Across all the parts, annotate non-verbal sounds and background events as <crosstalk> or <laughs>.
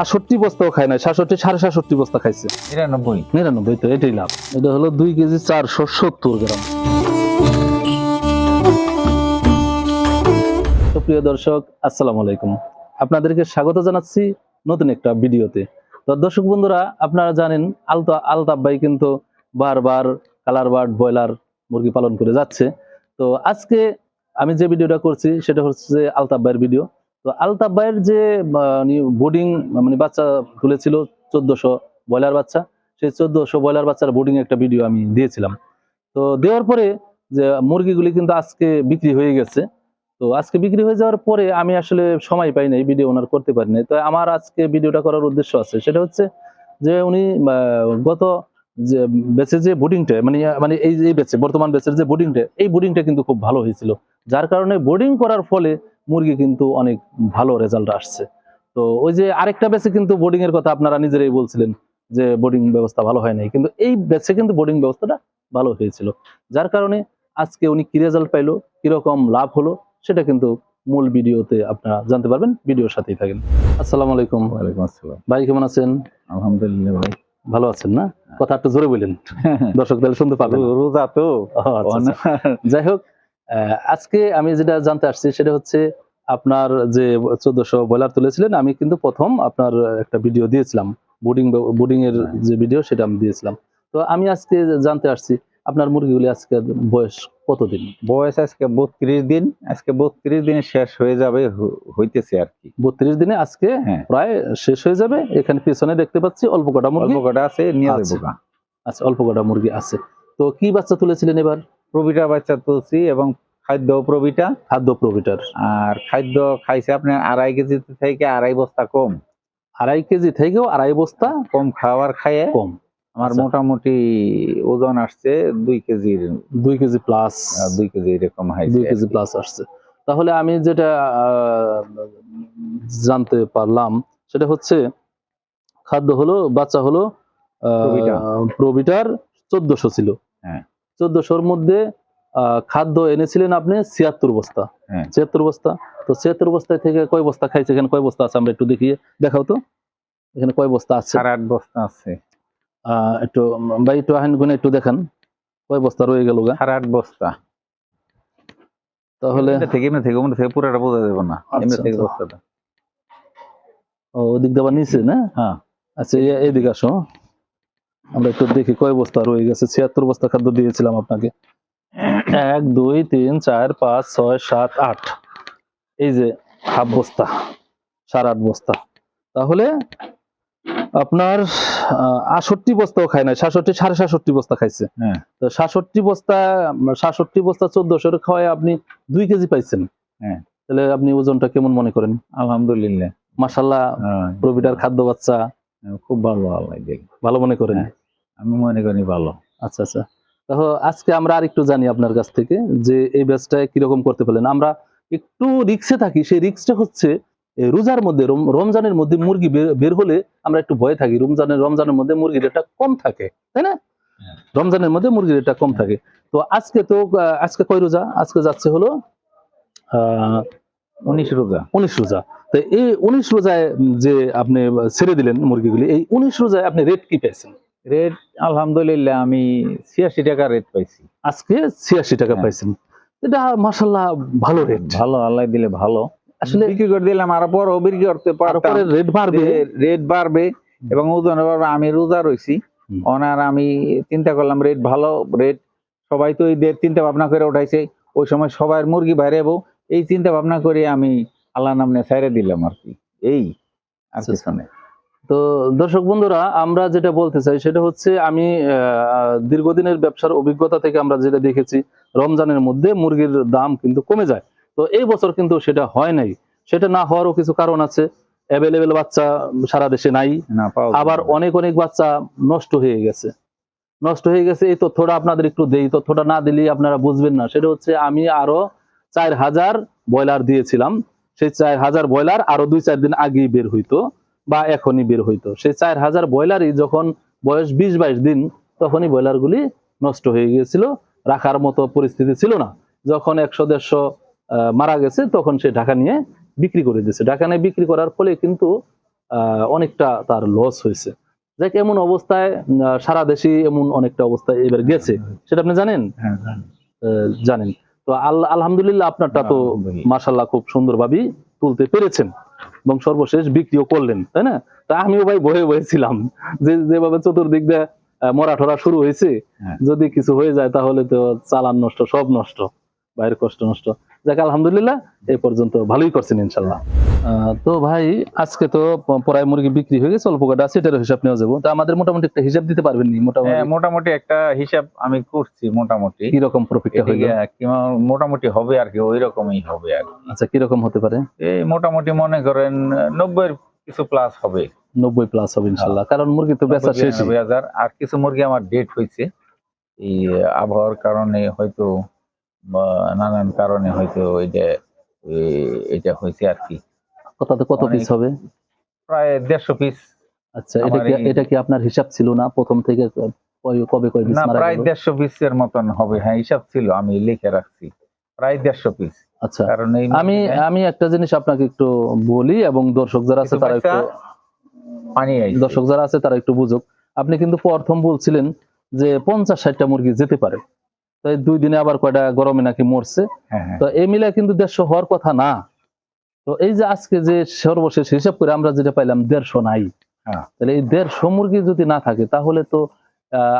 আষট্টি বস্তাও খায় না সাতষট্টি সাড়ে সাতষট্টি বস্তা খাইছে। নিরানব্বই? নিরানব্বই তো এটাই লাভ। এটা হলো দুই কেজি চারশো সত্তর গ্রাম। প্রিয় দর্শক আসসালামু আলাইকুম। আপনাদেরকে স্বাগত জানাচ্ছি নতুন একটা ভিডিওতে। তো দর্শক বন্ধুরা আপনারা জানেন আলতা আলতাফ ভাই কিন্তু বারবার কালার বার্ড ব্রয়লার মুরগি পালন করে যাচ্ছে। তো আজকে আমি যে ভিডিওটা করছি সেটা হচ্ছে আলতাফ ভাইয়ের ভিডিও। তো আলতাফ ভাইয়ের যে বোর্ডিং মানে বাচ্চা তুলেছিল চোদ্দশো ব্রয়লার বাচ্চা, সেই চোদ্দশো ব্রয়লার বাচ্চার বোর্ডিং একটা ভিডিও আমি দিয়েছিলাম। তো দেওয়ার পরে যে মুরগিগুলি কিন্তু আজকে বিক্রি হয়ে গেছে। তো আজকে বিক্রি হয়ে যাওয়ার পরে আমি আসলে সময় পাই নাই ভিডিও ওনার করতে পারি নাই। তো আমার আজকে ভিডিওটা করার উদ্দেশ্য আছে, সেটা হচ্ছে যে উনি গত যে বেচে যে বোর্ডিংটা মানে মানে এই যে বেচে বর্তমান বেচের যে বোর্ডিংটা এই বোর্ডিংটা কিন্তু খুব ভালো হয়েছিল। যার কারণে বোর্ডিং করার ফলে মুরগি কিন্তু অনেক ভালো রেজাল্ট আসছে। তো ওই যে আরেকটা বেচে কিন্তু বোর্ডিং এর কথা আপনারা নিজেরাই বলছিলেন যে বোর্ডিং ব্যবস্থা ভালো হয় নাই। কিন্তু এই বেচে কিন্তু বোর্ডিং ব্যবস্থাটা ভালো হয়েছিল। যার কারণে আজকে উনি কি রেজাল্ট পাইলো কীরকম লাভ হলো সেটা কিন্তু মূল ভিডিওতে আপনারা জানতে পারবেন। ভিডিওর সাথেই থাকেন। আসসালামু আলাইকুম। ওয়ালাইকুম আসসালাম। ভাই কেমন আছেন? আলহামদুলিল্লাহ ভাই। ভালো আছেন না? কথা একটু জোরে বললেন <laughs> দর্শক তাহলে শুনতে পাবেন রোজা তো। আচ্ছা, আচ্ছা। যাই হোক আজকে আমি যেটা জানতে আসছি সেটা হচ্ছে আপনার যে চোদ্দশো ব্রয়লার তুলেছিলেন আমি কিন্তু প্রথম আপনার একটা ভিডিও দিয়েছিলাম। বোর্ডিং বোর্ডিং এর যে ভিডিও সেটা আমি দিয়েছিলাম। তো আমি আজকে জানতে আসছি আপনার মুরগিগুলি আজকে বয়স কতদিন? বয়স আজকে বত্রিশ দিন আজকে বত্রিশ দিনে শেষ হয়ে যাবে হইতেছে আর কি। বত্রিশ দিনে আজকে হ্যাঁ। প্রায় শেষ হয়ে যাবে এখানে পিছনে দেখতে পাচ্ছি অল্প কটা মুরগি অল্প কটা আছে নিয়ে। আচ্ছা অল্প কটা মুরগি আছে। তো কি বাচ্চা তুলেছিলেন এবার? প্রবিটা বাচ্চা তুলছি এবং খাদ্য প্রবিটা খাদ্য প্রবিটার। আর খাদ্য খাইছে আপনার আড়াই কেজি থেকে আড়াই বস্তা কম। আড়াই কেজি থেকেও আড়াই বস্তা কম খাবার খাইয়ে কম। আমার আচ্ছা। মোটামুটি ওজন আসছে দুই কেজির। দুই কেজি প্লাস আহ, দুই কেজি এরকম হাইছে দুই কেজি প্লাস আসছে। তাহলে আমি যেটা আহ, জানতে পারলাম সেটা হচ্ছে খাদ্য হলো বাচ্চা হলো প্রবিটা। প্রবিটার চোদ্দশো ছিল। হ্যাঁ। চোদ্দশোর মধ্যে খাদ্য এনেছিলেন আপনি ছিয়াত্তর বস্তা। হ্যাঁ। ছিয়াত্তর বস্তা। তো ছিয়াত্তর বস্তা থেকে কয় বস্তা খাইছে? এখানে কয় বস্তা আছে? আমরা একটু দেখিয়ে দেখাও তো। এখানে কয় বস্তা আছে? আট বস্তা আছে। একটু ভাই একটু আহেন গুনে একটু দেখান। কয় বস্তা রয়ে গেল গা? আট বস্তা। তাহলে থেকে এমনি থেকে ওমনি থেকে পুরোটা বোঝা যাবে না। এমনি আচ্ছা, থেকে আচ্ছা। বস্তাটা। ও ওদিক আবার নিচে না? হ্যাঁ। আচ্ছা এইদিকে আসো। আমরা একটু দেখি কয় বস্তা রয়ে গেছে। ছিয়াত্তর বস্তা খাদ্য দিয়েছিলাম আপনাকে। এক দুই তিন চার পাঁচ ছয় সাত আট। এই যে হাফ বস্তা সাড়ে আট বস্তা। তাহলে আপনার আষট্টি বস্তাও খায় না সাতষট্টি সাড়ে সাতষট্টি বস্তা খাইছে। হ্যাঁ। তো সাতষট্টি বস্তা সাতষট্টি বস্তা চোদ্দশো খাওয়ায় আপনি দুই কেজি পাইছেন। হ্যাঁ। তাহলে আপনি ওজনটা কেমন মনে করেন? আলহামদুলিল্লাহ। মাসাল্লাহ হ্যাঁ, প্রবিটার খাদ্য বাচ্চা। খুব ভালো ভালো মনে করেন? হ্যাঁ। আমি মনে করি ভালো। আচ্ছা আচ্ছা। তাহলে আজকে আমরা আরেকটু জানি আপনার কাছ থেকে যে এই ব্যাচটা কীরকম করতে পারলেন। আমরা একটু রিক্সে থাকি সেই রিক্সটা হচ্ছে রোজার মধ্যে রমজানের মধ্যে মুরগি বের- হলে আমরা একটু ভয়ে থাকি। রমজানের রমজানের মধ্যে মুরগির রেটটা কম থাকে তাই না? হ্যাঁ। রমজানের মধ্যে মুরগির রেটটা কম থাকে। তো আজকে তো আজকে কয় রোজা? আজকে যাচ্ছে হলো আহ উনিশ রোজা। উনিশ রোজা। তো এই উনিশ রোজায় যে আপনি ছেড়ে দিলেন মুরগিগুলি এই উনিশ রোজায় আপনি রেট কি পেয়েছেন? রেট আলহামদুলিল্লাহ আমি ছিয়াশি টাকা রেট পাইছি। আজকে ছিয়াশি টাকা হ্যাঁ। পাইছেন। এটা মাসাল্লাহ ভালো রেট ভালো আল্লাহ দিলে ভালো। আসলে বিক্রি করে দিলাম আর পরও বিক্রি করতে পারতাম রেট বাড়বে। রেট বাড়বে এবং ওজন বাড়বে আমি রোজা রইছি। হুম। ওনার আমি চিন্তা করলাম রেট ভালো রেট সবাই তো ঈদের চিন্তা ভাবনা করে উঠাইছে। ওই সময় সবাই মুরগি বাইরে যাব এই চিন্তা ভাবনা করে আমি আল্লাহ নামনে ছাইরে দিলাম আর কি। এই আর আচ্ছা, কিছু নেই। তো দর্শক বন্ধুরা আমরা যেটা বলতে চাই সেটা হচ্ছে আমি আহ, দীর্ঘদিনের ব্যবসার অভিজ্ঞতা থেকে আমরা যেটা দেখেছি রমজানের মধ্যে মুরগির দাম কিন্তু কমে যায়। তো এই বছর কিন্তু সেটা হয় নাই। সেটা না হওয়ারও কিছু কারণ আছে। অ্যাভেলেবেল বাচ্চা সারা দেশে নাই। আবার অনেক অনেক বাচ্চা নষ্ট হয়ে গেছে। নষ্ট হয়ে গেছে এই তথ্যটা আপনাদের একটু দেই। তথ্যটা না দিলেই আপনারা বুঝবেন না। সেটা হচ্ছে আমি আরও চার হাজার ব্রয়লার দিয়েছিলাম। সেই চার হাজার ব্রয়লার আরও দুই চার দিন আগেই বের হইতো। বা এখনই বের হইতো। সেই চার হাজার ব্রয়লারই যখন বয়স বিশ বাইশ দিন তখনই ব্রয়লার গুলি নষ্ট হয়ে গিয়েছিল রাখার মতো পরিস্থিতি ছিল না। যখন একশো দেড়শো মারা গেছে তখন সে ঢাকা নিয়ে বিক্রি করে দিয়েছে। ঢাকা নিয়ে বিক্রি করার ফলে কিন্তু আহ, অনেকটা তার লস হয়েছে। দেখ এমন অবস্থায় সারা দেশে এমন অনেকটা অবস্থায় এবার গেছে। সেটা আপনি জানেন? হ্যাঁ আহ, জানেন। তো আল্লাহ আলহামদুলিল্লাহ আপনারটা তো। মার্শাল্লাহ খুব সুন্দরভাবেই তুলতে পেরেছেন। এবং সর্বশেষ বিক্রিও করলেন তাই না তা আমিও ভাই বয়ে বয়েছিলাম যে যেভাবে চতুর্দিক দিয়ে মরা ঠরা শুরু হয়েছে হ্যাঁ। যদি কিছু হয়ে যায় তাহলে তো চালান নষ্ট সব নষ্ট বাইরের কষ্ট নষ্ট। যাক আলহামদুলিল্লাহ এই পর্যন্ত ভালোই করছেন ইনশাল্লাহ। তো ভাই আজকে তো প্রায় মুরগি বিক্রি হয়ে গেছে অল্প কটা সেটারও হিসাব নেওয়া যাব। তো আমাদের মোটামুটি একটা হিসাব দিতে পারবেন নি মোটামুটি? হ্যাঁ, মোটামুটি একটা হিসাব আমি করছি মোটামুটি। কীরকম প্রফিটটা হইল? এদিকে কিমা- মোটামুটি হবে আর কি ওই রকমই হবে আর কি। আচ্ছা কীরকম হতে পারে? এই মোটামুটি মনে করেন নব্বই কিছু প্লাস হবে। নব্বই প্লাস হবে ইনশাল্লাহ কারণ মুরগি তো বেচা শেষ নব্বই হাজার। আর কিছু মুরগি আমার ডেট হয়েছে এই আবহাওয়ার কারণে হয়তো নানান কারণে হয়তো এটা এটা হয়েছে আর কি। কততে কত পিস হবে? প্রায় দেড়শো পিস আচ্ছা এটা কি এটা কি আপনার হিসাব ছিল না প্রথম থেকে কবে কয় পিস না প্রায় দেড়শো পিসের মতন হবে। হ্যাঁ হিসাব ছিল আমি লিখে রাখছি। প্রায় দেড়শো পিস আচ্ছা কারণ আমি আমি একটা জিনিস আপনাকে একটু বলি এবং দর্শক যারা আছে তারা একটু পানি। দর্শক যারা আছে তারা একটু বুঝুক। আপনি কিন্তু প্রথম বলছিলেন যে পঞ্চাশ ষাটটা মুরগি যেতে পারে। তো দুই দিনে আবার কয়টা গরমে নাকি মরছে। হ্যাঁ হ্যাঁ। তো এই মিলে কিন্তু দেড়শো হওয়ার কথা না। তো এই যে আজকে যে সর্বশেষ হিসাব করে আমরা যেটা পাইলাম দেড়শো নাই। হ্যাঁ। তাহলে এই দেড়শো মুরগি যদি না থাকে তাহলে তো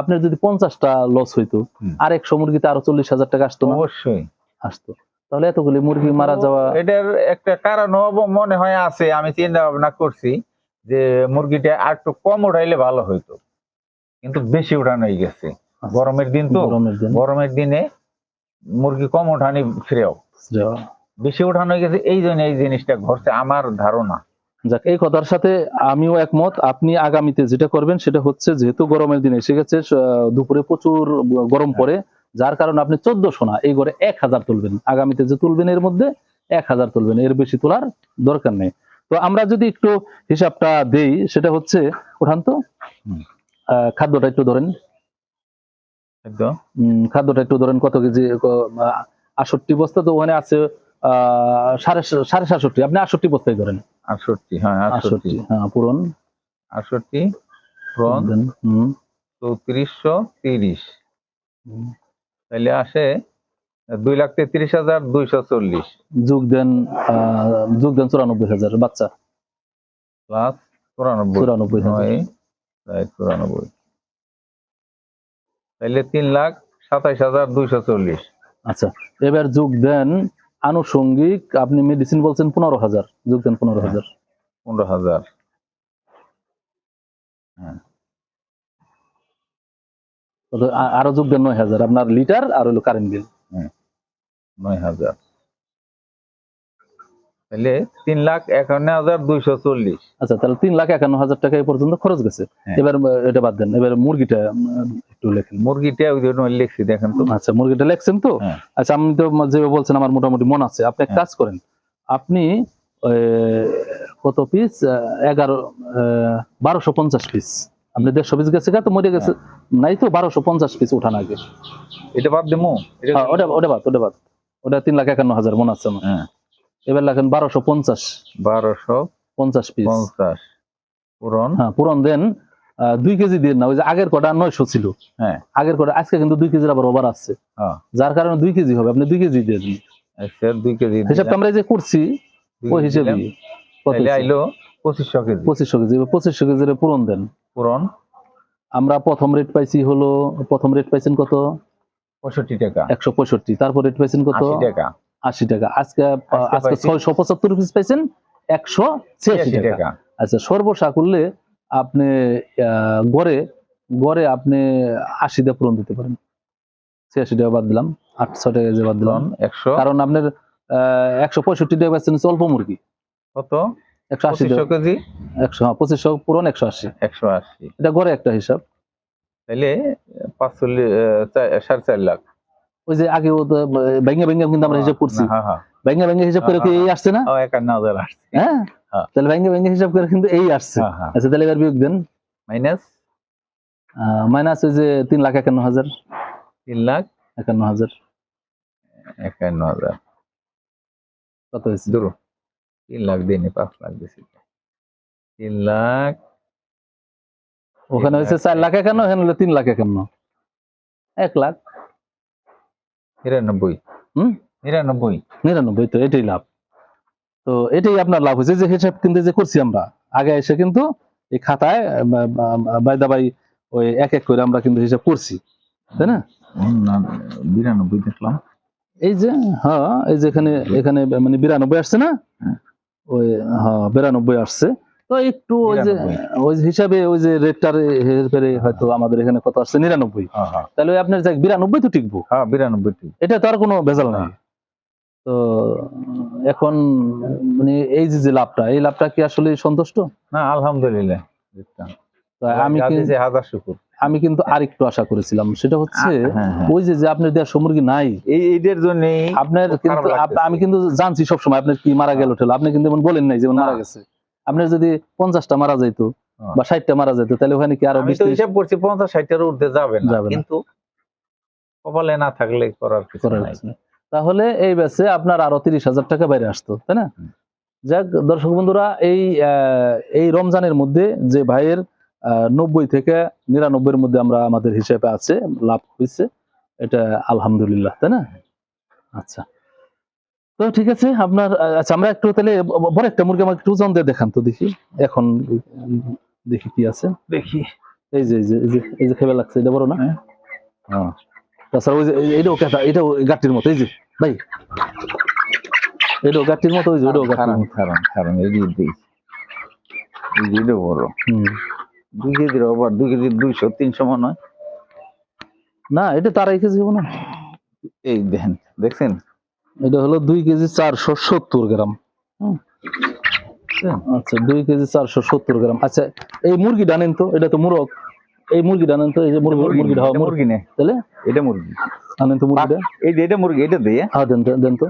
আপনার যদি পঞ্চাশটা লস হইতো। আর একশো মুরগিতে আরও চল্লিশ হাজার টাকা আসতো অবশ্যই। আসতো। তাহলে এতগুলি মুরগি মারা যাওয়া এটার একটা কারণ মনে হয় আছে আমি চিন্তা ভাবনা করছি যে মুরগিটা আর একটু কম উঠাইলে ভালো হইতো। কিন্তু বেশি উঠানো হয়ে গেছে। গরমের দিন তো গরমের দিন। মুরগি কম উঠানি ফ্রেও। বেশি উঠানো হয়ে গেছে এই জন্য এই জিনিসটা ঘটছে আমার ধারণা। যাক এই কথার সাথে আমিও একমত। আপনি আগামীতে যেটা করবেন সেটা হচ্ছে যেহেতু গরমের দিন এসে গেছে দুপুরে প্রচুর গরম পড়ে যার কারণে আপনি চোদ্দশো না এই ঘরে এক হাজার তুলবেন। আগামীতে যে তুলবেন এর মধ্যে এক হাজার তুলবেন এর বেশি তোলার দরকার নেই। তো আমরা যদি একটু হিসাবটা দেই সেটা হচ্ছে ওঠান তো? আহ, খাদ্যটা একটু ধরেন। একদম। খাদ্যটা একটু ধরেন কত কেজি আটষট্টি বস্তা তো ওখানে আছে সাড়ে সাড়ে সাতষট্টি। আপনি আটষট্টি বস্তায় ধরেন। আটষট্টি হ্যাঁ আটষট্টি। হ্যাঁ পূরণ। দেন, হুম, চৌত্রিশশো তিরিশ। তাহলে আসে দুই লাখ তেত্রিশ হাজার দুইশো চল্লিশ। যোগ দেন আহ, যোগ দেন চুরানব্বই হাজার বাচ্চা। প্লাস চুরানব্বই। চুরানব্বই চুরানব্বই। তাহলে তিন লাখ সাতাইশ হাজার দুইশো চল্লিশ। আচ্ছা এবার যোগ দেন আনুষঙ্গিক আপনি মেডিসিন বলছেন পনেরো হাজার। যোগ দেন পনেরো হাজার। পনেরো হাজার? আ- আরও যোগ দেন নয় হাজার। আপনার লিটার আর হলো কারেন্ট বিল নয় হাজার। তাহলে তিন লাখ একান্ন হাজার দুইশো চল্লিশ। আচ্ছা তাহলে তিন লাখ একান্ন হাজার টাকা এই পর্যন্ত খরচ গেছে। হ্যাঁ। এবার এটা বাদ দেন এবার মুরগিটা একটু লেখেন। মুরগিটা ওই জন্য লিখছি দেখেন তো। আচ্ছা মুরগিটা লেখছেন তো? হ্যাঁ। আচ্ছা আপনি তো যেভাবে বলছেন আমার মোটামুটি মন আছে। আপনি এক হ্যাঁ। কাজ করেন আপনি কত পিস এগারো বারোশো পঞ্চাশ পিস আপনি দেড়শো পিস গেছে তো মরে গেছে। নাই তো বারোশো পঞ্চাশ পিস উঠান আগে। এটা বাদ দেবো এটা ওটা ওটা বাদ ওটা বাদ। ওটা তিন লাখ একান্ন হাজার মনে আছে আমার। এবার লেখেন বারোশো পঞ্চাশ। বারোশো পঞ্চাশ পিস পঞ্চাশ। পূরণ হ্যাঁ পুরন দেন দুই কেজি দিন না ওই যে আগের কটা নয়শো ছিল। হ্যাঁ। আগের কটা আজকে কিন্তু দুই কেজির আবার ওভার আসছে। হ্যাঁ। যার কারণে দুই কেজি হবে আপনি দুই কেজি দিয়ে দিন। আচ্ছা দুই কেজি হিসাবটা আমরা যে করছি ওই হিসেবে। আইলো পঁচিশশো কেজি। পঁচিশশো কেজি পঁচিশশো কেজির পূরণ দেন। পূরণ আমরা প্রথম রেট পাইছি হলো প্রথম রেট পাইছেন কত? পঁয়ষট্টি টাকা। একশো পঁয়ষট্টি। তারপর রেট পাইছেন কত? টাকা। আশি টাকা। আজকে আজকে ছয়শো পঁচাত্তর পিস পাইছেন একশো ছিয়াশি টাকা। আচ্ছা সর্বসা করলে আপনি গড়ে গড়ে আপনি আশি দিয়ে পূরণ দিতে পারেন। ছিয়াশি টাকা বাদ দিলাম আটশো টাকা যে বাদ দিলাম। একশো কারণ আপনার একশো পঁয়ষট্টি টাকা পাচ্ছেন অল্প মুরগি। কত? একশো আশি কেজি? একশো হ্যাঁ পঁচিশশো পূরণ একশো আশি। একশো আশি। এটা গড়ে একটা হিসাব। তাহলে পাঁচচল্লিশ সাড়ে চার লাখ। ওই যে আগে ও তো ভেঙে ভেঙে কিন্তু আমরা হিসাব করছি। হ্যাঁ হ্যাঁ। ভেঙে ভেঙে হিসাব করে কি এই আসছে না? ও একান্ন হাজার আসছে। হ্যাঁ? হ্যাঁ। তাহলে ভেঙে ভেঙে হিসাব করে কিন্তু এই আসছে। হ্যাঁ হ্যাঁ। আচ্ছা তাহলে এবার বিয়োগ দেন। মাইনাস? মাইনাস ওই যে তিন লাখ একান্ন হাজার। তিন লাখ? একান্ন হাজার। একান্ন হাজার। কত হয়েছে? ধরো তিন লাখ দিনে পাঁচ লাখ বেশি তিন লাখ। ওখানে হয়েছে চার লাখ একান্ন এখানে হলো তিন লাখ একান্ন। এক লাখ। নিরানব্বই। হুম? নিরানব্বই। নিরানব্বই তো এটাই লাভ। তো এটাই আপনার লাভ হয়েছে। যে হিসাব কিন্তু যে করছি আমরা আগে এসে কিন্তু এই খাতায় বাইদা বাই ওই এক এক করে আমরা কিন্তু হিসাব করছি। তাই না বিরানব্বই দেখলাম। এই যে হ্যাঁ এই যে এখানে এখানে মানে বিরানব্বই আসছে না? হ্যাঁ। ওই হ্যাঁ বিরানব্বই আসছে। তো একটু ওই যে ওই হিসাবে ওই যে রেটটার হেরফেরে হয়তো আমাদের এখানে কত আসছে? নিরানব্বই। হ্যাঁ হ্যাঁ। তাহলে আপনার যাক বিরানব্বই তো টিকবো? হ্যাঁ বিরানব্বই এটা তো আর কোনো ভেজাল নাই। হ্যাঁ। তো এখন মানে এই যে লাভটা এই লাভটা কি আসলে সন্তুষ্ট? না আলহামদুলিল্লাহ আমি হাজার শুকুর। আমি কিন্তু আরেকটু আশা করেছিলাম সেটা হচ্ছে। ওই যে যে আপনার দেড়শো মুরগি নাই। এই এইটার জন্য আপনার কিন্তু। আমি কিন্তু জানছি সবসময় আপনার কি মারা গেল ঠেলো। আপনি কিন্তু এমন বলেন নাই যেমন মারা গেছে। আপনার যদি পঞ্চাশটা মারা যাইতো হ্যাঁ। বা ষাটটা মারা যাইতো তাহলে ওখানে কি আরও বিশ হিসাব করছি পঞ্চাশ ষাটের উঠতে যাবে না। কিন্তু কপালে না থাকলে করার কিছু নাই। তাহলে এই ব্যাচে আপনার আরও তিরিশ হাজার টাকা বাইরে আসতো তাই না? যাক দর্শক বন্ধুরা এই এই রমজানের মধ্যে যে ভাইয়ের আহ, নব্বই থেকে নিরানব্বইয়ের মধ্যে আমরা আমাদের হিসেবে আছে লাভ হয়েছে এটা আলহামদুলিল্লাহ তাই না? আচ্ছা। তো ঠিক আছে আপনার আচ্ছা আমরা একটু তাহলে বড় একটা মুরগি আমাকে একটু ওজন দিয়ে দেখান তো দেখি। এখন দেখি কি আছে। দেখি। এই যে এই যে এই যে খেবে লাগছে এটা বড় না? হ্যাঁ। হ্যাঁ। তাছাড়া ওই যে এটাও কেটা এটাও গাটির মতো এই যে ভাই। এটাও গাটির মতো ওই যে ওটাও গাটির মতো। দিই। এই যে এটা বড়। হুম। দুই কেজির ওভার দুই কেজি দুইশো তিনশো মনে হয়। না এটা তো আড়াই কেজি না। এই দেখেন দেখছেন? এটা হলো দুই কেজি চারশো সত্তর গ্রাম। আচ্ছা দুই কেজি চারশো সত্তর গ্রাম। আচ্ছা এই মুরগি ডানেন তো এটা তো মুরগ। এই মুরগি ডানেন তো এই যে মুরগি মুরগি নে তাহলে? এটা মুরগি। আনেন তো মুরগিটা। এই যে এটা মুরগি এটা দিয়ে। হ্যাঁ দেন দেন তো।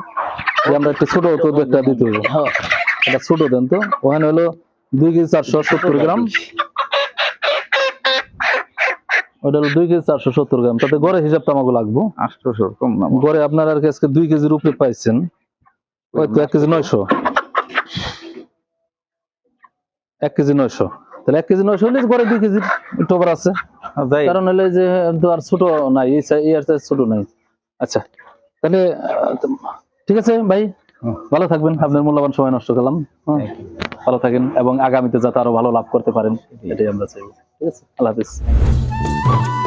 আমরা একটু ছোট তো একটা দিতে হবে। হ্যাঁ। এটা ছোট দেন তো। ওখানে হলো দুই কেজি চারশো সত্তর গ্রাম। ওটা হলো দুই কেজি চারশো সত্তর গ্রাম। তাতে গড়ে হিসাবটা আমাকে লাগবো। আটশোশো কম না। গড়ে আপনার আর আজকে দুই কেজির উপরে পাইছেন। ওই তো এক কেজি নয়শো। এক কেজি নয়শো। তাহলে এক কেজি নয়শো হলে গড়ে দুই কেজির over আছে। কারণ হলে যে আর ছোট নাই এই আর ছোট নাই। আচ্ছা তাহলে ঠিক আছে ভাই। ভালো থাকবেন। আপনার মূল্যবান সময় নষ্ট করলাম। ভালো থাকেন এবং আগামীতে যাতে আরও ভালো লাভ করতে পারেন এটাই আমরা চাইব। ঠিক আছে? আল্লাহ হাফিজ। Thank you.